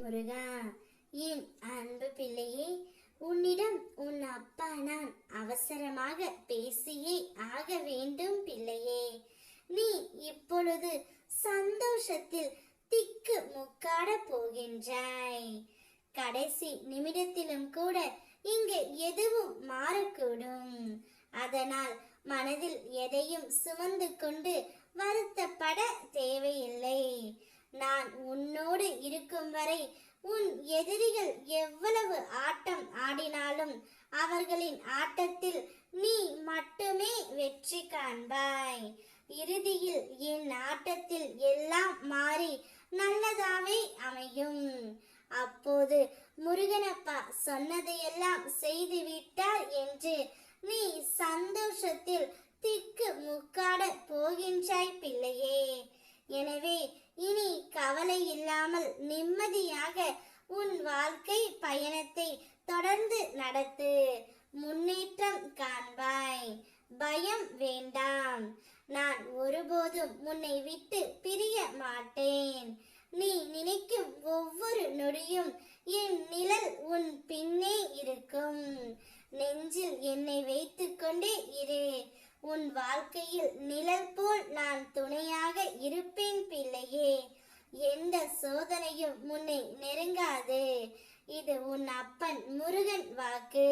முருகா என் அன்பு பிள்ளையே உன்னிடம் உன் அப்பா நான் அவசரமாக பேசியே ஆக வேண்டும் பிள்ளையே. நீ இப்பொழுது சந்தோஷத்தில் திக்கு முக்காட போகின்றாய். கடைசி நிமிடத்திலும் கூட இங்கு எதுவும் மாறக்கூடும். அதனால் மனதில் எதையும் சுமந்து கொண்டு வருத்தப்பட தேவையில்லை. நான் உன்னோடு இருக்கும் வரை உன் எதிரிகள் எவ்வளவு ஆட்டம் ஆடினாலும் அவர்களின் ஆட்டத்தில் நீ மட்டுமே வெற்றி காண்பாய். இறுதியில் என் ஆட்டத்தில் எல்லாம் மாறி நல்லதாவே அமையும். அப்போது முருகனப்பா சொன்னதையெல்லாம் செய்து விட்டார் என்று நீ சந்தோஷத்தில் திக்கு முக்காட போகின்றாய் பிள்ளையே. எனவே கவலை இல்லாமல் நிம்மதியாக உன் வாழ்க்கை பயணத்தை தொடர்ந்து நடத்து. முன்னேற்றம் காண்பாய். பயம் வேண்டாம். நான் ஒருபோதும் உன்னை விட்டு பிரிய மாட்டேன். நீ நினைக்கும் ஒவ்வொரு நொடியும் என் நிழல் உன் பின்னே இருக்கும். நெஞ்சில் என்னை வைத்துக்கொண்டே இரு. உன் வாழ்க்கையில் நிழல் போல் நான் எந்த சோதனையும் முன்னை நெருங்காது. இது உன் அப்பன் முருகன் வாக்கு.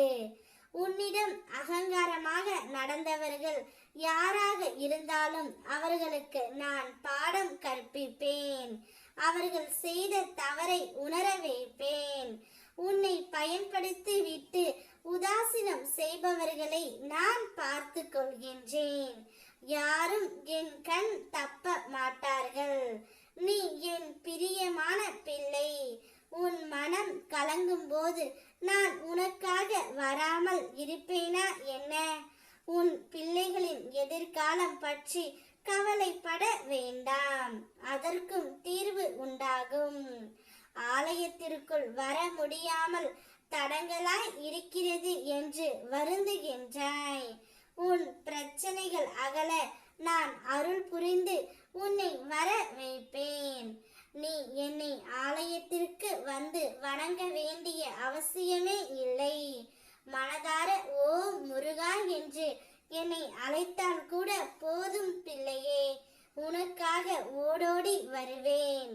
உன்னிடம் அகங்காரமாக நடந்தவர்கள் யாராக இருந்தாலும் அவர்களுக்கு நான் பாடம் கற்பிப்பேன். அவர்கள் செய்த தவறை உணர வைப்பேன். உன்னை பயன்படுத்தி விட்டு உதாசீனம் செய்பவர்களை நான் பார்த்து கொள்கின்றேன் யாரும் என் கண் தப்ப மாட்டார்கள். நீ என் பிரியமான பிள்ளை. உன் மனம் கலங்கும் போது நான் உனக்காக வராமல் இருப்பேனா என்ன? உன் பிள்ளைகளின் எதிர்காலம் பற்றி கவலைப்பட வேண்டாம். அதற்கும் தீர்வு உண்டாகும். ஆலயத்திற்குள் வர முடியாமல் தடங்களாய் இருக்கிறது என்று வருந்துகின்றாய் உன் பிரச்சனைகள் அகல நான் அருள் புரிந்து உன்னை வர வைப்பேன். நீ என்னை ஆலயத்திற்கு வந்து வணங்க வேண்டிய அவசியமே இல்லை. மனதார ஓ முருகா என்று என்னை அழைத்தால் கூட போதும் பிள்ளையே. உனக்காக ஓடோடி வருவேன்.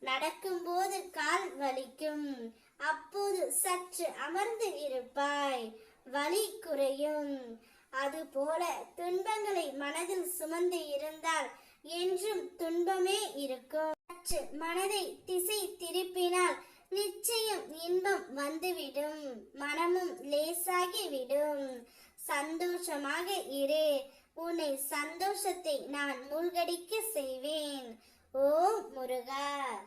நடக்கும்போது கால் வலிக்கும். அப்போது சற்று அமர்ந்து இருப்பாய். வலி குறையும். அதுபோல துன்பங்களை மனதில் சுமந்து இருந்தால் என்றும் துன்பமே இருக்கும் சற்று மனதை திசை திருப்பினால் நிச்சயம் இன்பம் வந்துவிடும். மனமும் லேசாகிவிடும். சந்தோஷமாக இரு. உன்னை சந்தோஷத்தை நான் மூழ்கடிக்க செய்வேன். ஓ முருகா!